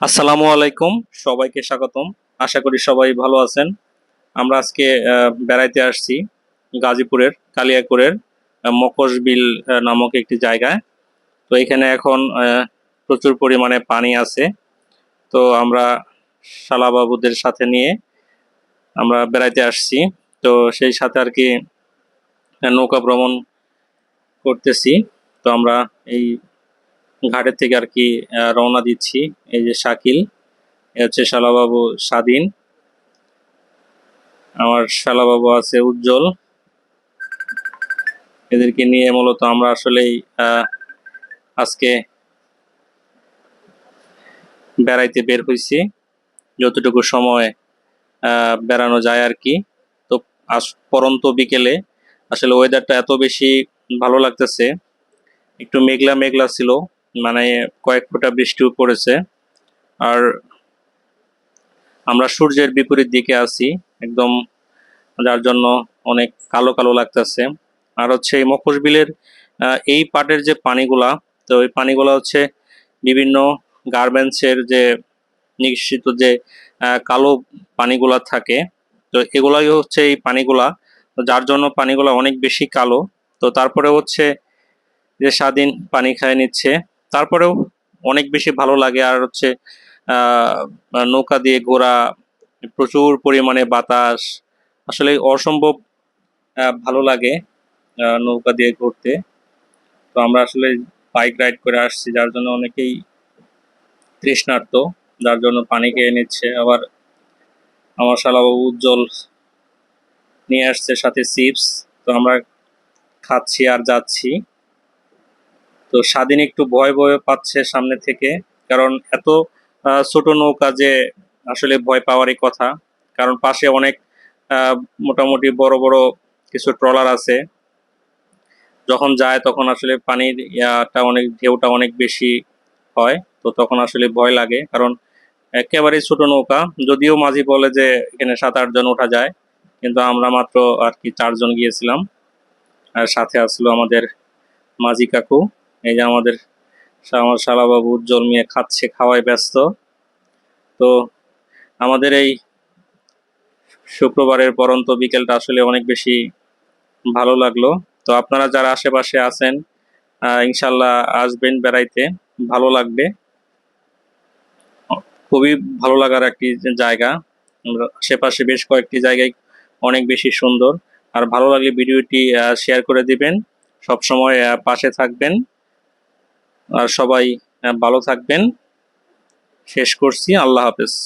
আসসালামু আলাইকুম, সবাইকে স্বাগতম। আশা করি সবাই ভালো আছেন। আমরা আজকে বেড়াইতে আসছি গাজীপুরের, কালিয়াকুরের মকশবিল নামক একটি জায়গায়। তো এখানে এখন প্রচুর পরিমাণে পানি আছে। তো আমরা শালাবাবুদের সাথে নিয়ে আমরা বেড়াইতে আসছি। তো সেই সাথে আর কি নৌকা ভ্রমণ করতেছি। তো আমরা এই ঘাটের থেকে আর কি রওনা দিচ্ছি। এই যে শাকিল, এ হচ্ছে শালাবাবু স্বাধীন। আমার শালাবাবু আছে উজ্জ্বল। এদেরকে নিয়ে মূলত আমরা আসলেই আজকে বেড়াইতে বের হয়েছি যতটুকু সময় বেড়ানো যায় আর কি। তো আজ পরন্ত বিকেলে আসলে ওয়েদারটা এত বেশি ভালো লাগতেছে। একটু মেঘলা মেঘলা ছিল। মানে কয়েক ফোঁটা বৃষ্টিও পড়েছে। আর আমরা সূর্যের বিপরীত দিকে আছি, একদম যার জন্য অনেক কালো কালো লাগতেছে। আর হচ্ছে এই মকশবিলের এই পাটের যে পানিগুলা, তো ওই পানিগুলা হচ্ছে বিভিন্ন গার্মেন্টসের যে নিশ্চিত যে কালো পানিগুলা থাকে, তো এগুলাই হচ্ছে এই পানিগুলা, যার জন্য পানিগুলা অনেক বেশি কালো। তো তারপরে হচ্ছে যে স্বাধীন পানি খায় নিচ্ছে। তারপরেও অনেক বেশি ভালো লাগে। আর হচ্ছে নৌকা দিয়ে ঘোরা, প্রচুর পরিমাণে বাতাস, আসলে অসম্ভব ভালো লাগে নৌকা দিয়ে ঘুরতে। তো আমরা আসলে বাইক রাইড করে আসছি, যার জন্য অনেকেই তৃষ্ণার্ত, যার জন্য পানি খেয়ে নিচ্ছে। আবার আমার শালাবাবু উজ্জ্বল নিয়ে আসছে সাথে চিপস। তো আমরা খাচ্ছি আর যাচ্ছি। তো স্বাধীন একটু ভয় ভয় পাচ্ছে সামনে থেকে, কারণ এত ছোট নৌকা যে আসলে ভয় পাওয়ারই কথা। কারণ পাশে অনেক মোটামুটি বড় বড় কিছু ট্রলার আছে। যখন যায় তখন আসলে পানির ইয়াটা অনেক, ঢেউটা অনেক বেশি হয়, তো তখন আসলে ভয় লাগে। কারণ একেবারেই ছোট নৌকা, যদিও মাঝি বলে যে এখানে সাত আটজন ওঠা যায়, কিন্তু আমরা মাত্র আর কি চারজন গিয়েছিলাম। আর সাথে আসলো আমাদের মাঝি কাকু। এই যে আমাদের আমার শালাবাবু উজ্জ্বল মিয়া খাচ্ছে, খাওয়ায় ব্যস্ত। তো আমাদের এই শুক্রবারের পরন্ত বিকেলটা আসলে অনেক বেশি ভালো লাগল। তো আপনারা যারা আশেপাশে আছেন ইনশাল্লাহ আসবেন বেড়াইতে। ভালো লাগবে। খুবই ভালো লাগার একটি জায়গা। আশেপাশে বেশ কয়েকটি জায়গায় অনেক বেশি সুন্দর। আর ভালো লাগলে ভিডিওটি শেয়ার করে দিবেন। সবসময় পাশে থাকবেন। আর সবাই ভালো থাকবেন। শেষ করছি। আল্লাহ হাফেজ।